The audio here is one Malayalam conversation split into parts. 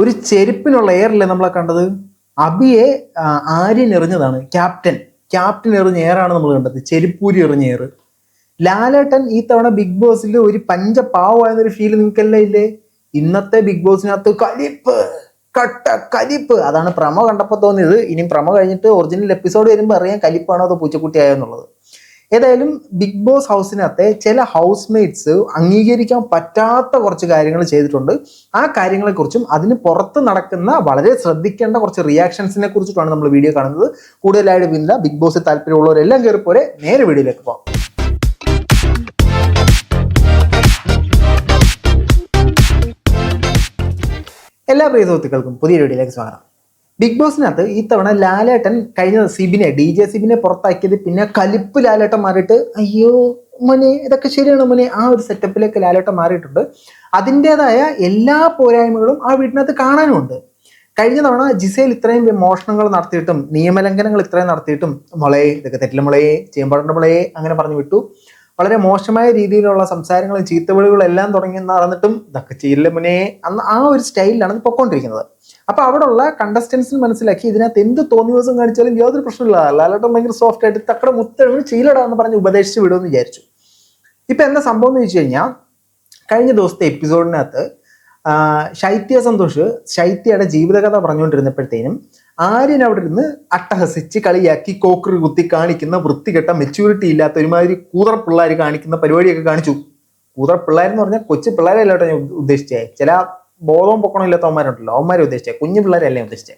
ഒരു ചെരുപ്പിനുള്ള എയറല്ലേ നമ്മളെ കണ്ടത്? അബിയെ ആര്യൻ എറിഞ്ഞതാണ്. ക്യാപ്റ്റൻ. ക്യാപ്റ്റൻ എറിഞ്ഞ എയറാണ് നമ്മൾ കണ്ടത്. ചെരുപ്പൂരി എറിഞ്ഞ എയർ ലാലേട്ടൻ ഈ തവണ ബിഗ് ബോസിൽ ഒരു പഞ്ച പാവമായെന്നൊരു ഫീൽ നിങ്ങൾക്കെല്ലാം ഇല്ലേ? ഇന്നത്തെ ബിഗ് ബോസിനകത്ത് കലിപ്പ്. കട്ട കലിപ്പ്. അതാണ് പ്രമ കണ്ടപ്പോൾ തോന്നിയത്. ഇനി പ്രമ കഴിഞ്ഞിട്ട് ഒറിജിനൽ എപ്പിസോഡ് വരുമ്പോൾ അറിയാം കലിപ്പാണോ അതോ പൂച്ചക്കുട്ടിയായോ എന്നുള്ളത്. ഏതായാലും ബിഗ് ബോസ് ഹൗസിനകത്തെ ചില ഹൗസ് മേറ്റ്സ് അംഗീകരിക്കാൻ പറ്റാത്ത കുറച്ച് കാര്യങ്ങൾ ചെയ്തിട്ടുണ്ട്. ആ കാര്യങ്ങളെക്കുറിച്ചും അതിന് പുറത്ത് നടക്കുന്ന വളരെ ശ്രദ്ധിക്കേണ്ട കുറച്ച് റിയാക്ഷൻസിനെ കുറിച്ചിട്ടാണ് നമ്മൾ വീഡിയോ കാണുന്നത്. കൂടുതലായിട്ട് പിന്നില്ല ബിഗ് ബോസിൽ താല്പര്യമുള്ളവരെല്ലാം പോരെ. നേരെ വീഡിയോയിലേക്ക് പോകാം. എല്ലാ പ്രിയ സുഹൃത്തുക്കൾക്കും പുതിയ വീഡിയോയിലേക്ക് സ്വാഗതം. ബിഗ് ബോസിനകത്ത് ഈ തവണ ലാലേട്ടൻ കഴിഞ്ഞ സിബിനെ ഡി ജെ സിബിനെ പുറത്താക്കിയത് പിന്നെ കലിപ്പ് ലാലേട്ടൻ മാറിയിട്ട് അയ്യോ മോനെ ഇതൊക്കെ ശരിയാണ് മോനെ? ആ ഒരു സെറ്റപ്പിലേക്ക് ലാലേട്ടൻ മാറിയിട്ടുണ്ട്. അതിന്റെതായ എല്ലാ പോരായ്മകളും ആ വീട്ടിനകത്ത് കാണാനുമുണ്ട്. കഴിഞ്ഞ തവണ ജിസയിൽ ഇത്രയും മോഷണങ്ങൾ നടത്തിയിട്ടും നിയമലംഘനങ്ങൾ ഇത്രയും നടത്തിയിട്ടും മുളയെ ഇതൊക്കെ തെറ്റില്ല മുളയെ ചെയ്യുമ്പോഴുണ്ട് മുളയെ അങ്ങനെ പറഞ്ഞു വിട്ടു. വളരെ മോശമായ രീതിയിലുള്ള സംസാരങ്ങളും ചീത്തവിളികളും എല്ലാം തുടങ്ങി നടന്നിട്ടും ഇതൊക്കെ ചെയ്യില്ല മുന്നേ? അന്ന് ആ ഒരു സ്റ്റൈലിലാണ് ഇത് പൊക്കോണ്ടിരിക്കുന്നത്. അപ്പൊ അവിടെയുള്ള കണ്ടസ്റ്റൻസിന് മനസ്സിലാക്കി ഇതിനകത്ത് എന്ത് തോന്നിയ ദിവസം കാണിച്ചാലും യാതൊരു പ്രശ്നമില്ല. ലാലട്ടം ഭയങ്കര സോഫ്റ്റ് ആയിട്ട് തക്കടെ മുത്തഴിഞ്ഞ് ചെയ്യിലടാ എന്ന് പറഞ്ഞ് ഉപദേശിച്ച് വിടുമെന്ന് വിചാരിച്ചു. ഇപ്പൊ എന്താ സംഭവം എന്ന് വെച്ച് കഴിഞ്ഞാൽ കഴിഞ്ഞ ദിവസത്തെ എപ്പിസോഡിനകത്ത് ശൈത്യ സന്തോഷ് ശൈത്യയുടെ ജീവിതകഥ പറഞ്ഞുകൊണ്ടിരുന്നപ്പോഴത്തേനും ആര്യൻ അവിടെ ഇരുന്ന് അട്ടഹസിച്ച് കളിയാക്കി കോക്കറി കുത്തി കാണിക്കുന്ന വൃത്തികെട്ട മെച്യൂരിറ്റി ഇല്ലാത്ത ഒരുമാതിരി കൂതറ പിള്ളേർ കാണിക്കുന്ന പരിപാടിയൊക്കെ കാണിച്ചു. കൂതറ പിള്ളേർ എന്ന് പറഞ്ഞാൽ കൊച്ചു പിള്ളേരല്ലോട്ടോ ഞാൻ ഉദ്ദേശിച്ചേ. ചില ബോധവും പൊക്കണവും ഇല്ലാത്തവന്മാരുണ്ടല്ലോ അവന്മാരെ ഉദ്ദേശിച്ചേ. കുഞ്ഞു പിള്ളേരല്ലേ ഉദ്ദേശിച്ചേ.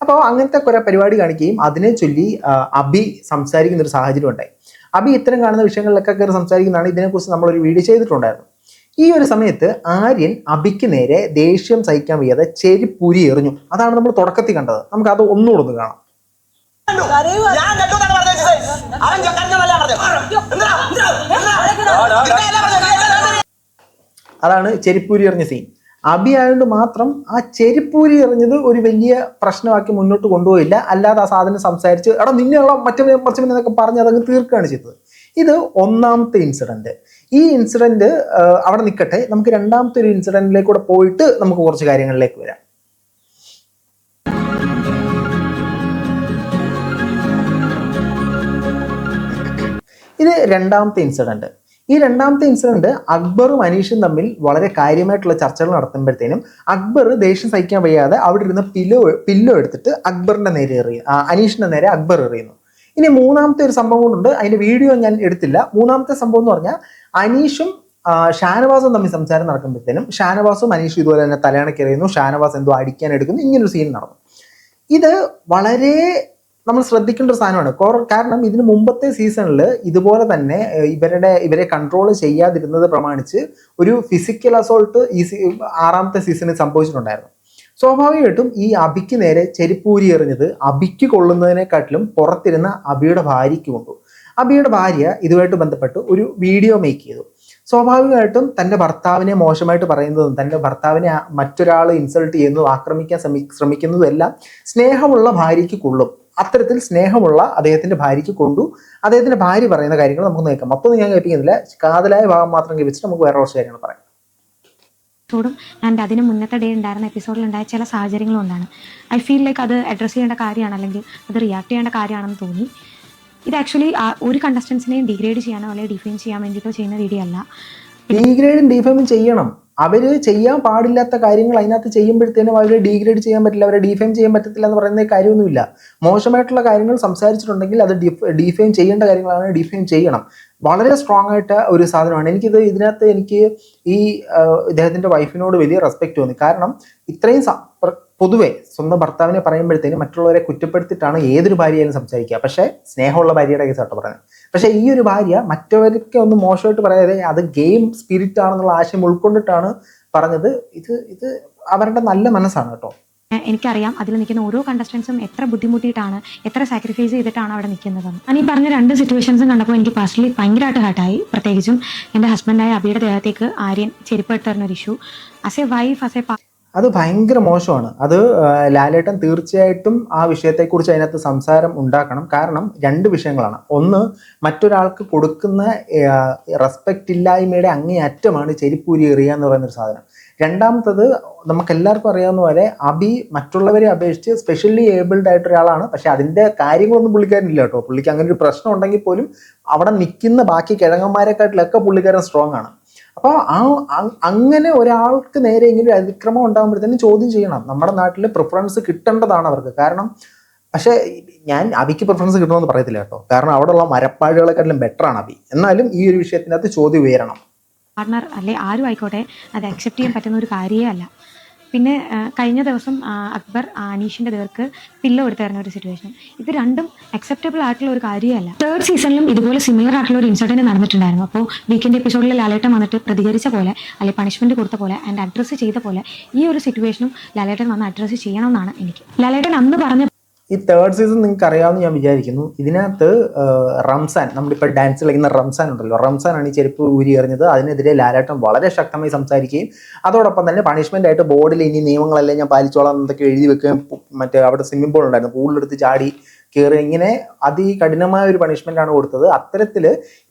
അപ്പോൾ അങ്ങനത്തെ കുറെ പരിപാടി കാണിക്കുകയും അതിനെ ചൊല്ലി അബി സംസാരിക്കുന്ന ഒരു സാഹചര്യം ഉണ്ടായി. അബി ഇത്തരം കാണുന്ന വിഷയങ്ങളിലൊക്കെ കയറി സംസാരിക്കുന്നതാണ് ഇതിനെക്കുറിച്ച് നമ്മളൊരു വീഡിയോ ചെയ്തിട്ടുണ്ടായിരുന്നു ഈ ഒരു സമയത്ത് ആര്യൻ അബിക്ക് നേരെ ദേഷ്യം സഹിക്കാൻ വയ്യാതെ ചെരിപ്പൂരി എറിഞ്ഞു. അതാണ് നമ്മൾ തുടക്കത്തിൽ കണ്ടത്. നമുക്ക് അത് ഒന്നുകൂടെ ഒന്ന് കാണാം. അതാണ് ചെരിപ്പൂരി എറിഞ്ഞ സീൻ അബി ആയതുകൊണ്ട് മാത്രം ആ ചെരിപ്പൂരി എറിഞ്ഞത് ഒരു വലിയ പ്രശ്നമാക്കി മുന്നോട്ട് കൊണ്ടുപോയില്ല. അല്ലാതെ ആ സാധനം സംസാരിച്ച് എടാ നിന്നെയുള്ള മറ്റു മറിച്ചു എന്നൊക്കെ പറഞ്ഞ് അതങ്ങ് തീർക്കുകയാണ് ചെയ്തത്. ഇത് ഒന്നാമത്തെ ഇൻസിഡന്റ് ഈ ഇൻസിഡന്റ് അവിടെ നിൽക്കട്ടെ നമുക്ക് രണ്ടാമത്തെ ഒരു ഇൻസിഡന്റിലേക്ക് കൂടെ പോയിട്ട് നമുക്ക് കുറച്ച് കാര്യങ്ങളിലേക്ക് വരാം. ഇത് രണ്ടാമത്തെ ഇൻസിഡന്റ് ഈ രണ്ടാമത്തെ ഇൻസിഡന്റ് അക്ബറും അനീഷും തമ്മിൽ വളരെ കാര്യമായിട്ടുള്ള ചർച്ചകൾ നടത്തുമ്പോഴത്തേനും അക്ബർ ദേഷ്യം സഹിക്കാൻ വയ്യാതെ അവിടെ ഇരുന്ന് പില്ലോ പില്ലോ എടുത്തിട്ട് അക്ബറിന്റെ നേരെ എറിയും. അനീഷിന്റെ നേരെ അക്ബർ എറിയുന്നു. ഇനി മൂന്നാമത്തെ ഒരു സംഭവം കൊണ്ടുണ്ട് അതിന്റെ വീഡിയോ ഞാൻ എടുത്തില്ല. മൂന്നാമത്തെ സംഭവം എന്ന് പറഞ്ഞാൽ അനീഷും ഷാനവാസും തമ്മിൽ സംസാരം നടക്കുമ്പോഴത്തേനും ഷാനവാസും അനീഷും ഇതുപോലെ തന്നെ തലയണക്ക് എറിയുന്നു ഷാനവാസ് എന്തോ അടിക്കാൻ എടുക്കുന്നു. ഇങ്ങനൊരു സീൻ നടന്നു. ഇത് വളരെ നമ്മൾ ശ്രദ്ധിക്കേണ്ട ഒരു സാധനമാണ്. കാരണം ഇതിന് മുമ്പത്തെ സീസണിൽ ഇതുപോലെ തന്നെ ഇവരുടെ ഇവരെ കൺട്രോൾ ചെയ്യാതിരുന്നത് പ്രമാണിച്ച് ഒരു ഫിസിക്കൽ അസോൾട്ട് ഈ ആറാമത്തെ സീസണിൽ സംഭവിച്ചിട്ടുണ്ടായിരുന്നു. സ്വാഭാവികമായിട്ടും ഈ അബിക്ക് നേരെ ചെരിപ്പൂരി എറിഞ്ഞത് അബിക്ക് കൊള്ളുന്നതിനെക്കാട്ടിലും പുറത്തിരുന്ന അബിയുടെ ഭാര്യയ്ക്ക് കൊണ്ടു. അബിയുടെ ഭാര്യ ഇതുമായിട്ട് ബന്ധപ്പെട്ട് ഒരു വീഡിയോ മേക്ക് ചെയ്തു. സ്വാഭാവികമായിട്ടും തന്റെ ഭർത്താവിനെ മോശമായിട്ട് പറയുന്നതും തന്റെ ഭർത്താവിനെ മറ്റൊരാൾ ഇൻസൾട്ട് ചെയ്യുന്നതും ആക്രമിക്കാൻ ശ്രമി ശ്രമിക്കുന്നതും എല്ലാം സ്നേഹമുള്ള ഭാര്യയ്ക്ക് കൊള്ളും. അത്തരത്തിൽ സ്നേഹമുള്ള അദ്ദേഹത്തിന്റെ ഭാര്യയ്ക്ക് കൊണ്ടു. അദ്ദേഹത്തിന്റെ ഭാര്യ പറയുന്ന കാര്യങ്ങൾ നമുക്ക് നോക്കാം. മൊത്തം ഞാൻ കേൾപ്പിക്കുന്നില്ല. കാതലായ ഭാഗം മാത്രം കേൾപ്പിച്ചിട്ട് നമുക്ക് വേറെ കുറച്ച് കാര്യങ്ങൾ പറയാം. എപ്പിസോഡും ആൻഡ് അതിന് മുന്നത്തെ ഡേ ഉണ്ടായിരുന്ന എപ്പിസോഡിൽ ഉണ്ടായ ചില സാഹചര്യങ്ങളും കൊണ്ടാണ് ഐ ഫീൽ ലൈക്ക് അത് അഡ്രസ്സ് ചെയ്യേണ്ട കാര്യമാണ് അല്ലെങ്കിൽ അത് റിയാക്ട് ചെയ്യേണ്ട കാര്യമാണെന്ന് തോന്നി. ഇത് ആക്ച്വലി ഒരു കണ്ടസ്റ്റൻസിനെയും ഡിഗ്രേഡ് ചെയ്യാനോ അല്ലെങ്കിൽ ഡിഫൈൻ ചെയ്യാൻ വേണ്ടിയിട്ടോ ചെയ്യുന്ന രീതിയല്ല. ഡീഗ്രേഡും ഡിഫൈമും ചെയ്യണം. അവർ ചെയ്യാൻ പാടില്ലാത്ത കാര്യങ്ങൾ അതിനകത്ത് ചെയ്യുമ്പോഴത്തേനും അവരെ ഡീഗ്രേഡ് ചെയ്യാൻ പറ്റില്ല അവരെ ഡിഫൈം ചെയ്യാൻ പറ്റത്തില്ല എന്ന് പറയുന്ന കാര്യമൊന്നുമില്ല. മോശമായിട്ടുള്ള കാര്യങ്ങൾ സംസാരിച്ചിട്ടുണ്ടെങ്കിൽ അത് ഡിഫെയിം ചെയ്യേണ്ട കാര്യങ്ങളാണ് ഡിഫൈം ചെയ്യണം. വളരെ സ്ട്രോങ് ആയിട്ട് ഒരു സാധനമാണ്. എനിക്കിത് ഇതിനകത്ത് എനിക്ക് ഈ ഇദ്ദേഹത്തിന്റെ വൈഫിനോട് വലിയ റെസ്പെക്റ്റ് തോന്നി. കാരണം ഇത്രയും പൊതുവെ സ്വന്തം ഭർത്താവിനെ പറയുമ്പോഴത്തേനും മറ്റുള്ളവരെ കുറ്റപ്പെടുത്തിയിട്ടാണ് ഏതൊരു ഭാര്യയായാലും സംസാരിക്കുക. പക്ഷേ സ്നേഹമുള്ള ഭാര്യയുടെ കേസാട്ടോ പറയുന്നത് പക്ഷേ ഈ ഒരു ഭാര്യ മറ്റവർക്ക് ഒന്ന് മോശമായിട്ട് പറയാതെ അത് ഗെയിം സ്പിരിറ്റ് ആണെന്നുള്ള ആശയം ഉൾക്കൊണ്ടിട്ടാണ് പറഞ്ഞത്. ഇത് ഇത് അവരുടെ നല്ല മനസ്സാണ് കേട്ടോ. എനിക്കറിയാം. അതിൽ നിൽക്കുന്ന ഓരോ കണ്ടസ്റ്റൻസും എത്ര ബുദ്ധിമുട്ടിയിട്ടാണ് എത്ര സാക്രിഫൈസ് ചെയ്തിട്ടാണ് അവിടെ നിൽക്കുന്നതെന്ന് ഞാൻ ഈ പറഞ്ഞ രണ്ട് സിറ്റുവേഷൻസും കണ്ടപ്പോൾ എനിക്ക് പേഴ്സണലി ഭയങ്കരമായിട്ട് ഹർട്ടായി പ്രത്യേകിച്ചും എന്റെ ഹസ്ബൻഡായ അബിയുടെ ദേഹത്തേക്ക് ആര്യൻ ചെരുപ്പ് തരുന്ന ഒരു issue as a wife as a അത് ഭയങ്കര മോശമാണ്. അത് ലാലേട്ടൻ തീർച്ചയായിട്ടും ആ വിഷയത്തെക്കുറിച്ച് അതിനകത്ത് സംസാരം ഉണ്ടാക്കണം. കാരണം രണ്ട് വിഷയങ്ങളാണ്. ഒന്ന് മറ്റൊരാൾക്ക് കൊടുക്കുന്ന റെസ്പെക്റ്റ് ഇല്ലായ്മയുടെ അങ്ങേയറ്റമാണ് ചെരിപ്പൂരി എറിയുക എന്ന് പറയുന്ന ഒരു സാധനം. രണ്ടാമത്തത് നമുക്ക് എല്ലാവർക്കും അറിയാവുന്ന പോലെ അബി മറ്റുള്ളവരെ അപേക്ഷിച്ച് സ്പെഷ്യലി ഏബിൾഡ് ആയിട്ട് ഒരാളാണ് പക്ഷെ അതിന്റെ കാര്യങ്ങളൊന്നും പുള്ളിക്കാരനില്ല കേട്ടോ. പുള്ളിക്ക് അങ്ങനെ ഒരു പ്രശ്നം ഉണ്ടെങ്കിൽ പോലും അവിടെ നിൽക്കുന്ന ബാക്കി കിഴങ്ങന്മാരെക്കാട്ടിലൊക്കെ പുള്ളിക്കാരൻ സ്ട്രോങ് ആണ്. അപ്പോൾ ആ അങ്ങനെ ഒരാൾക്ക് നേരെ ഇങ്ങനെ ഒരു അതിക്രമം ഉണ്ടാകുമ്പോഴത്തേനും ചോദ്യം ചെയ്യണം. നമ്മുടെ നാട്ടിൽ പ്രിഫറൻസ് കിട്ടേണ്ടതാണ് അവർക്ക്. കാരണം പക്ഷേ ഞാൻ അബിക്ക് പ്രിഫറൻസ് കിട്ടണമെന്ന് പറയത്തില്ല കേട്ടോ. കാരണം അവിടെയുള്ള മരപ്പാടുകളെക്കാട്ടിലും ബെറ്റർ ആണ് അബി എന്നാലും ഈ ഒരു വിഷയത്തിനകത്ത് ചോദ്യം ഉയരണം. പാർട്ണർ അല്ലെ ആരും ആയിക്കോട്ടെ അത് അക്സെപ്റ്റ് ചെയ്യാൻ പറ്റുന്ന ഒരു കാര്യമേ അല്ല. പിന്നെ കഴിഞ്ഞ ദിവസം അക്ബർ അനീഷിന്റെ നേർക്ക് പില്ലോ എടുത്തായിരുന്ന ഒരു സിറ്റുവേഷൻ ഇത് രണ്ടും അക്സെപ്റ്റബിൾ ആയിട്ടുള്ള ഒരു കാര്യമല്ല തേർഡ് സീസണിലും ഇതുപോലെ സിമിലർ ആയിട്ടുള്ള ഒരു ഇൻസിഡന്റ് നടന്നിട്ടുണ്ടായിരുന്നു. അപ്പോൾ വീക്കെൻഡ് എപ്പിസോഡിൽ ലാലേട്ടൻ വന്നിട്ട് പ്രതികരിച്ച പോലെ അല്ലെങ്കിൽ പണിഷ്മെന്റ് കൊടുത്ത പോലെ ആൻഡ് അഡ്രസ്സ് ചെയ്ത പോലെ ഈ ഒരു സിറ്റുവേഷനും ലാലേട്ടൻ വന്ന് അഡ്രസ്സ് ചെയ്യണമെന്നാണ് എനിക്ക്. ലാലേട്ടൻ അന്ന് പറഞ്ഞ ഈ തേർഡ് സീസൺ നിങ്ങൾക്ക് അറിയാമെന്ന് ഞാൻ വിചാരിക്കുന്നു. ഇതിനകത്ത് റംസാൻ നമ്മളിപ്പോൾ ഡാൻസ് കളിക്കുന്ന റംസാൻ ഉണ്ടല്ലോ. റംസാൻ ആണ് ഈ ചെരുപ്പ് ഊരി എറിഞ്ഞത്. അതിനെതിരെ ലാലാട്ടം വളരെ ശക്തമായി സംസാരിക്കുകയും അതോടൊപ്പം തന്നെ പണിഷ്മെന്റ് ആയിട്ട് ബോർഡിൽ ഇനി നിയമങ്ങളെല്ലാം ഞാൻ പാലിച്ചോളാം എന്നൊക്കെ എഴുതി വെക്കുകയും മറ്റേ അവിടെ സ്വിമ്മിംഗ് പൂൾ ഉണ്ടായിരുന്നു. പൂളിലെടുത്ത് ചാടി കയറി ഇങ്ങനെ അതികഠിനമായ ഒരു പണിഷ്മെന്റ് ആണ് കൊടുത്തത്. അത്തരത്തിൽ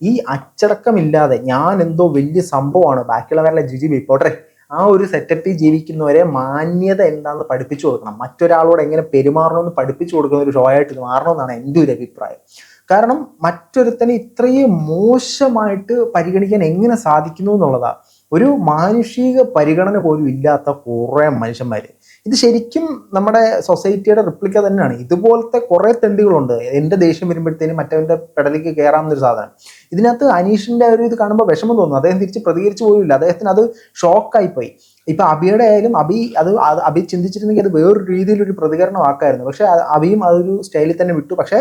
ഈ അച്ചടക്കമില്ലാതെ ഞാൻ എന്തോ വലിയ സംഭവമാണ്. ബാക്കിയുള്ളവരെല്ലാം ജിജി ബിപ്പോട്ടെ ആ ഒരു സെറ്റപ്പിൽ ജീവിക്കുന്നവരെ മാന്യത എന്താണെന്ന് പഠിപ്പിച്ചു കൊടുക്കണം. മറ്റൊരാളോട് എങ്ങനെ പെരുമാറണമെന്ന് പഠിപ്പിച്ചു കൊടുക്കുന്ന ഒരു ഷോ ആയിട്ട് ഇത് മാറണമെന്നാണ് എന്റെ ഒരു അഭിപ്രായം. കാരണം മറ്റൊരുത്തനെ ഇത്രയും മോശമായിട്ട് പരിഗണിക്കാൻ എങ്ങനെ സാധിക്കുന്നു എന്നുള്ളതാണ് ഒരു മാനുഷിക പരിഗണന പോലും ഇല്ലാത്ത കുറേ മനുഷ്യന്മാർ ഇത് ശരിക്കും നമ്മുടെ സൊസൈറ്റിയുടെ റിപ്ലിക്ക തന്നെയാണ്. ഇതുപോലത്തെ കുറേ തെണ്ടികളുണ്ട്. എന്റെ ദേഷ്യം വരുമ്പോഴത്തേനും മറ്റവന്റെ പെടലിക്ക് കയറാമെന്നൊരു സാധനം. ഇതിനകത്ത് അനീഷിന്റെ ഒരു ഇത് കാണുമ്പോൾ വിഷമം തോന്നുന്നു അദ്ദേഹം തിരിച്ച് പ്രതികരിച്ചു പോയില്ല. അദ്ദേഹത്തിന് അത് ഷോക്കായി പോയി ഇപ്പൊ അബിയുടെ ആയാലും അബി അത് അബി ചിന്തിച്ചിരുന്നെങ്കിൽ അത് വേറൊരു രീതിയിൽ ഒരു പ്രതികരണം ആക്കായിരുന്നു പക്ഷെ അബിയും അതൊരു സ്റ്റൈലിൽ തന്നെ വിട്ടു. പക്ഷെ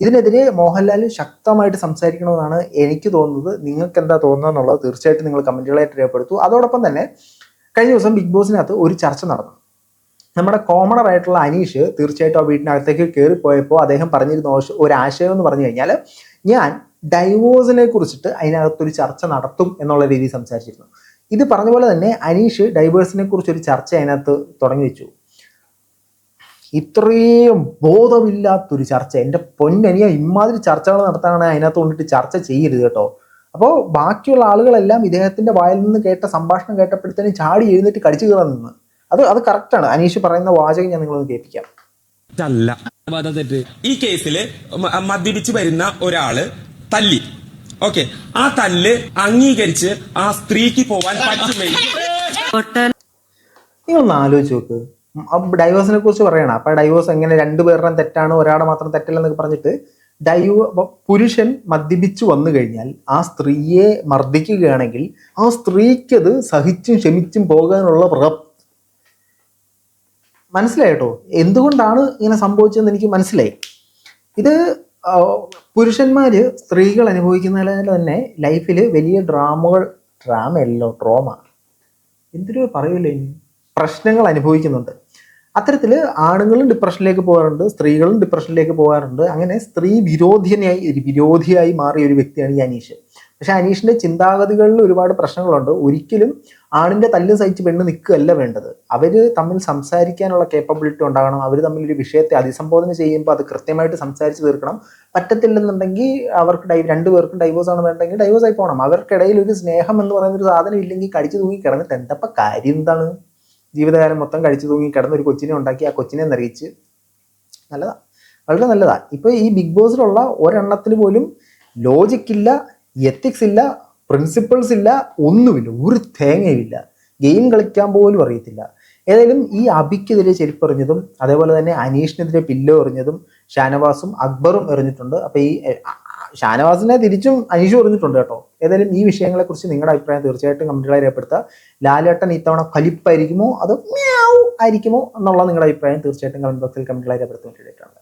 ഇതിനെതിരെ മോഹൻലാൽ ശക്തമായിട്ട് സംസാരിക്കണമെന്നാണ് എനിക്ക് തോന്നുന്നത്. നിങ്ങൾക്ക് എന്താ തോന്നുന്നത് എന്നുള്ളത് തീർച്ചയായിട്ടും നിങ്ങൾ കമന്റുകളായിട്ട് രേഖപ്പെടുത്തു. അതോടൊപ്പം തന്നെ കഴിഞ്ഞ ദിവസം ബിഗ് ബോസിനകത്ത് ഒരു ചർച്ച നടന്നു. നമ്മുടെ കോമണർ ആയിട്ടുള്ള അനീഷ് തീർച്ചയായിട്ടും ആ വീട്ടിനകത്തേക്ക് കയറിപ്പോയപ്പോൾ അദ്ദേഹം പറഞ്ഞിരുന്ന ഒരു ആശയം എന്ന് പറഞ്ഞു കഴിഞ്ഞാൽ ഞാൻ ഡൈവോഴ്സിനെ കുറിച്ചിട്ട് അതിനകത്തൊരു ചർച്ച നടത്തും എന്നുള്ള രീതിയിൽ സംസാരിച്ചിരുന്നു. ഇത് പറഞ്ഞ പോലെ തന്നെ അനീഷ് ഡൈവേഴ്സിനെ കുറിച്ച് ഒരു ചർച്ച അതിനകത്ത് തുടങ്ങി വെച്ചു. ഇത്രയും ബോധമില്ലാത്തൊരു ചർച്ച. എന്റെ പൊന്നനിയ ഇമാതിരി ചർച്ചകൾ നടത്താനാണ് അതിനകത്ത് കൊണ്ടിട്ട് ചർച്ച ചെയ്യരുത് കേട്ടോ. അപ്പോൾ ബാക്കിയുള്ള ആളുകളെല്ലാം ഇദ്ദേഹത്തിന്റെ വായിൽ നിന്ന് കേട്ട സംഭാഷണം കേട്ടപ്പോഴത്തേനും ചാടി എഴുന്നേറ്റ് കടിച്ചു കയറാൻ നിന്ന്. അത് അത് കറക്റ്റാണ് അനീഷ് പറയുന്ന വാചകം ഞാൻ നിങ്ങളൊന്ന് കേൾപ്പിക്കാം. അല്ല ഈ കേസിൽ മ- മദ്യപിച്ച് വരുന്ന ഒരാൾ തല്ലി. ഓക്കെ. ആ തല്ല് അംഗീകരിച്ച് ആ സ്ത്രീക്ക് പോവാൻ പറ്റുമെങ്കിൽ നിങ്ങളൊന്ന് ആലോചിച്ച് നോക്ക്. ഡൈവേഴ്സിനെ കുറിച്ച് പറയണം. അപ്പൊ ഡൈവേഴ്സ് എങ്ങനെ രണ്ടുപേരുടെയും തെറ്റാണ് ഒരാളെ മാത്രം തെറ്റല്ലെന്നൊക്കെ പറഞ്ഞിട്ട് ഡൈവ പുരുഷൻ മദ്യപിച്ചു വന്നു കഴിഞ്ഞാൽ ആ സ്ത്രീയെ മർദ്ദിക്കുകയാണെങ്കിൽ ആ സ്ത്രീക്കത് സഹിച്ചും ക്ഷമിച്ചും പോകാനുള്ള മനസ്സിലായിട്ടോ എന്തുകൊണ്ടാണ് ഇങ്ങനെ സംഭവിച്ചതെന്ന് എനിക്ക് മനസ്സിലായി. ഇത് പുരുഷന്മാര് സ്ത്രീകൾ അനുഭവിക്കുന്ന പോലെ തന്നെ ലൈഫിൽ വലിയ ഡ്രാമകൾ ഡ്രാമയല്ലോ ട്രോമ എന്തിനോ പറയൂലേ? പ്രശ്നങ്ങൾ അനുഭവിക്കുന്നുണ്ട്. അത്തരത്തിൽ ആണുങ്ങളും ഡിപ്രഷനിലേക്ക് പോകാറുണ്ട് സ്ത്രീകളും ഡിപ്രഷനിലേക്ക് പോകാറുണ്ട്. അങ്ങനെ സ്ത്രീ വിരോധിയായി വിരോധിയായി മാറിയ ഒരു വ്യക്തിയാണ് ഈ അനീഷ്. പക്ഷെ അനീഷിന്റെ ചിന്താഗതികളിൽ ഒരുപാട് പ്രശ്നങ്ങളുണ്ട്. ഒരിക്കലും ആണിന്റെ തല്ല് സഹിച്ച് പെണ്ണ് നിൽക്കുകയല്ല വേണ്ടത്. അവർ തമ്മിൽ സംസാരിക്കാനുള്ള കേപ്പബിലിറ്റി ഉണ്ടാകണം. അവർ തമ്മിൽ ഒരു വിഷയത്തെ അതിസംബോധന ചെയ്യുമ്പോൾ അത് കൃത്യമായിട്ട് സംസാരിച്ച് തീർക്കണം. പറ്റത്തില്ലെന്നുണ്ടെങ്കിൽ അവർക്ക് ഡൈ രണ്ടുപേർക്കും ഡൈവോഴ്സ് ആണ് വേണ്ടെങ്കിൽ ഡൈവോഴ്സ് ആയി പോകണം അവർക്കിടയിൽ ഒരു സ്നേഹം എന്ന് പറയുന്ന ഒരു സാധനം ഇല്ലെങ്കിൽ കടിച്ചു തൂങ്ങി കിടന്നിട്ട് എന്തപ്പ കാര്യം എന്താണ്? ജീവിതകാലം മൊത്തം കഴിച്ചു തൂങ്ങി കിടന്ന് ഒരു കൊച്ചിനെ ഉണ്ടാക്കി ആ കൊച്ചിനെ നിറയിച്ച് നല്ലതാ. വളരെ നല്ലതാ. ഇപ്പൊ ഈ ബിഗ് ബോസിലുള്ള ഒരെണ്ണത്തിന് പോലും ലോജിക് ഇല്ല എത്തിക്സ് ഇല്ല പ്രിൻസിപ്പിൾസ് ഇല്ല ഒന്നുമില്ല. ഒരു തേങ്ങയുമില്ല. ഗെയിം കളിക്കാൻ പോലും അറിയത്തില്ല. ഏതായാലും ഈ അബിക്കെതിരെ ചെരുപ്പെറിഞ്ഞതും അതേപോലെ തന്നെ അനീഷിനെതിരെ പില്ലോ എറിഞ്ഞതും ഷാനവാസും അക്ബറും എറിഞ്ഞിട്ടുണ്ട്. അപ്പോൾ ഈ ഷാനവാസിനെ തിരിച്ചും അനീഷും എറിഞ്ഞിട്ടുണ്ട് കേട്ടോ. ഏതായാലും ഈ വിഷയങ്ങളെ കുറിച്ച് നിങ്ങളുടെ അഭിപ്രായം തീർച്ചയായിട്ടും കമന്റുകളായി രേഖപ്പെടുത്തുക. ലാലേട്ടൻ ഇത്തവണ ഫലിപ്പായിരിക്കുമോ? അതോ മ്യാവ് ആയിരിക്കുമോ? എന്നുള്ള നിങ്ങളുടെ അഭിപ്രായം തീർച്ചയായിട്ടും കമന്റ് ബോക്സിൽ കമന്റുകളായി രേഖപ്പെടുത്തുവാൻ വേണ്ടിയിട്ടാണ്